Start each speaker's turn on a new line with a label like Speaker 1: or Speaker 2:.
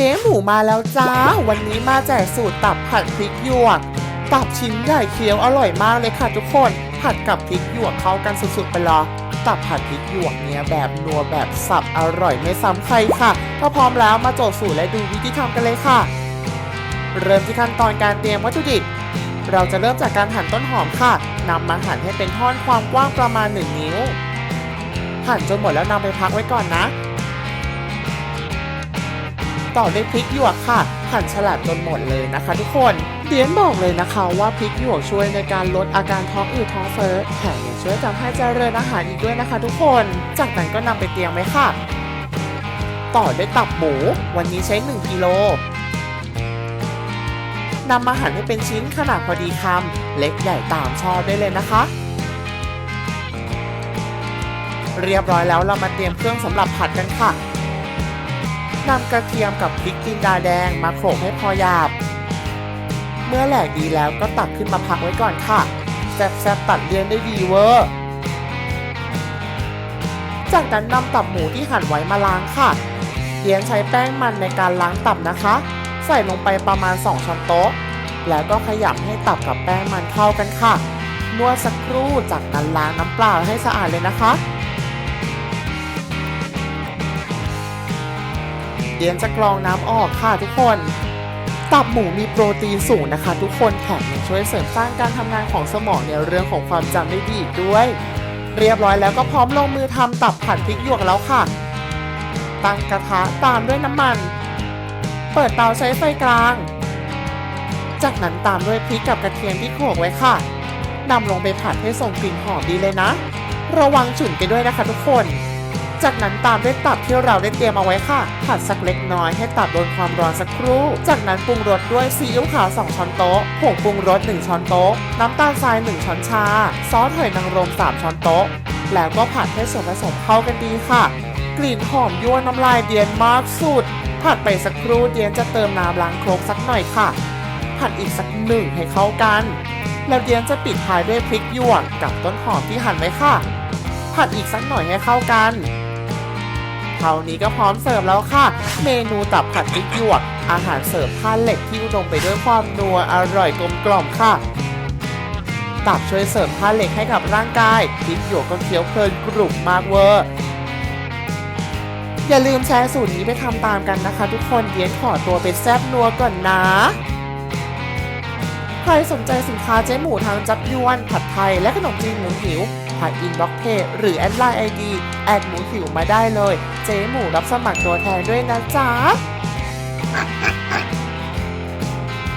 Speaker 1: จ๊หมูมาแล้วจ้า วันนี้มาแจกสูตรตับผัดพริกหยวก ตับชิ้นใหญ่เคี้ยวอร่อยมากเลยค่ะทุกคน ผัดกับพริกหยวกเข้ากันสุดๆไปเลยตับผัดพริกหยวกเนี่ยแบบนัวแบบสับอร่อยไม่ซ้ำใครค่ะถ้าพร้อมแล้วมาโจทย์สูตรและดูวิธีทำกันเลยค่ะ เริ่มที่ขั้นตอนการเตรียมวัตถุดิบ เราจะเริ่มจากการหั่นต้นหอมค่ะนำมาหั่นให้เป็นท่อนความกว้างประมาณ 1 นิ้ว หั่นจนหมดแล้วนำไปพักไว้ก่อนนะ ต่อด้วยพริกหยวกค่ะหั่นฉลาดจนหมดเลยนะคะ ทุกคนเดียนบอกเลยนะคะว่าพริกหยวกช่วยในการลดอาการท้องอืดท้องเฟ้อแถมยังช่วยทำให้เจริญอาหารอีกด้วยนะคะ ทุกคน จากนั้นก็นำไปเตรียมไว้ค่ะ ต่อด้วยตับหมู วันนี้ใช้ 1กิโลนำมาหั่นให้เป็นชิ้นขนาดพอดีคำเล็กใหญ่ตามชอบได้เลยนะคะ เรียบร้อยแล้วเรามาเตรียมเครื่องสำหรับผัดกันค่ะ นำกระเทียมกับพริกจินดาแดงมาโขลกให้พอหยาบ เมื่อแหลกดีแล้วก็ตักขึ้นมาพักไว้ก่อนค่ะแซ่บๆตัดเลี่ยนได้ดีเวอร์จากนั้นนำตับหมูที่หั่นไว้มาล้างค่ะเดียนใช้แป้งมันในการล้างตับนะคะ ใส่ลงไปประมาณ 2ช้อนโต๊ะ แล้วก็ขยำให้ตับกับแป้งมันเข้ากันค่ะ นวดสักครู่จากนั้นล้างน้ำเปล่าให้สะอาดเลยนะคะ เดียนจะกรองน้ำออกค่ะทุกคน ตับหมูมีโปรตีนสูงนะคะ ทุกคนแถมยังช่วยเสริมสร้างการทำงานของสมองในเรื่องของความจำได้ดีอีกด้วย เรียบร้อยแล้วก็พร้อมลงมือทำตับผัดพริกหยวกแล้วค่ะ ตั้งกระทะตามด้วยน้ำมัน เปิดเตาใช้ไฟกลาง จากนั้นตามด้วยพริกกับกระเทียมที่โขลกไว้ค่ะนำลงไปผัดให้ส่งกลิ่นหอมดีเลยนะ ระวังฉุนไปด้วยนะคะทุกคน จากนั้นตามด้วยตับที่เราได้เตรียมเอาไว้ค่ะ ผัดสักเล็กน้อยให้ตับโดนความร้อนสักครู่ จากนั้นปรุงรสด้วยซีอิ๊วขาว 2 ช้อนโต๊ะ ผงปรุงรส 1 ช้อนโต๊ะ น้ำตาลทราย 1 ช้อนชา ซอสหอยนางรม 3 ช้อนโต๊ะ แล้วก็ผัดให้ส่วนผสมเข้ากันดีค่ะ กลิ่นหอมยั่วน้ำลายเดียนมากสุด ผัดไปสักครู่เดียนจะเติมน้ำล้างโครกสักหน่อยค่ะ ผัดอีกสักหนึ่งให้เข้ากัน แล้วเดียนจะปิดท้ายด้วยพริกหยวกกับต้นหอมที่หั่นไว้ค่ะ ผัดอีกสักหน่อยให้เข้ากัน เท่านี้ก็พร้อมเสิร์ฟแล้วค่ะ เมนูตับผัดพริกหยวก อาหารเสริมท่าเหล็กที่อุดมไปด้วยความนัวอร่อยกลมกล่อมค่ะ ตับช่วยเสริมท่าเหล็กให้กับร่างกายพริกหยวกก็เคี้ยวเพลินกรุบมากเวอร์อย่าลืมแชร์สูตรนี้ไปทำตามกันนะคะ ทุกคนเดียนขอตัวไปแซบนัวก่อนนะ ใครสนใจสินค้าเจ๊หมูทางจับยวน ผัดไทย และขนมจีนหมูหิวผ่านอินบ็อกเพจหรือแอดไลน์ไอดีแอดหมูหิวมาได้เลย เจ๊หมูรับสมัครตัวแทนด้วยนะจ๊ะ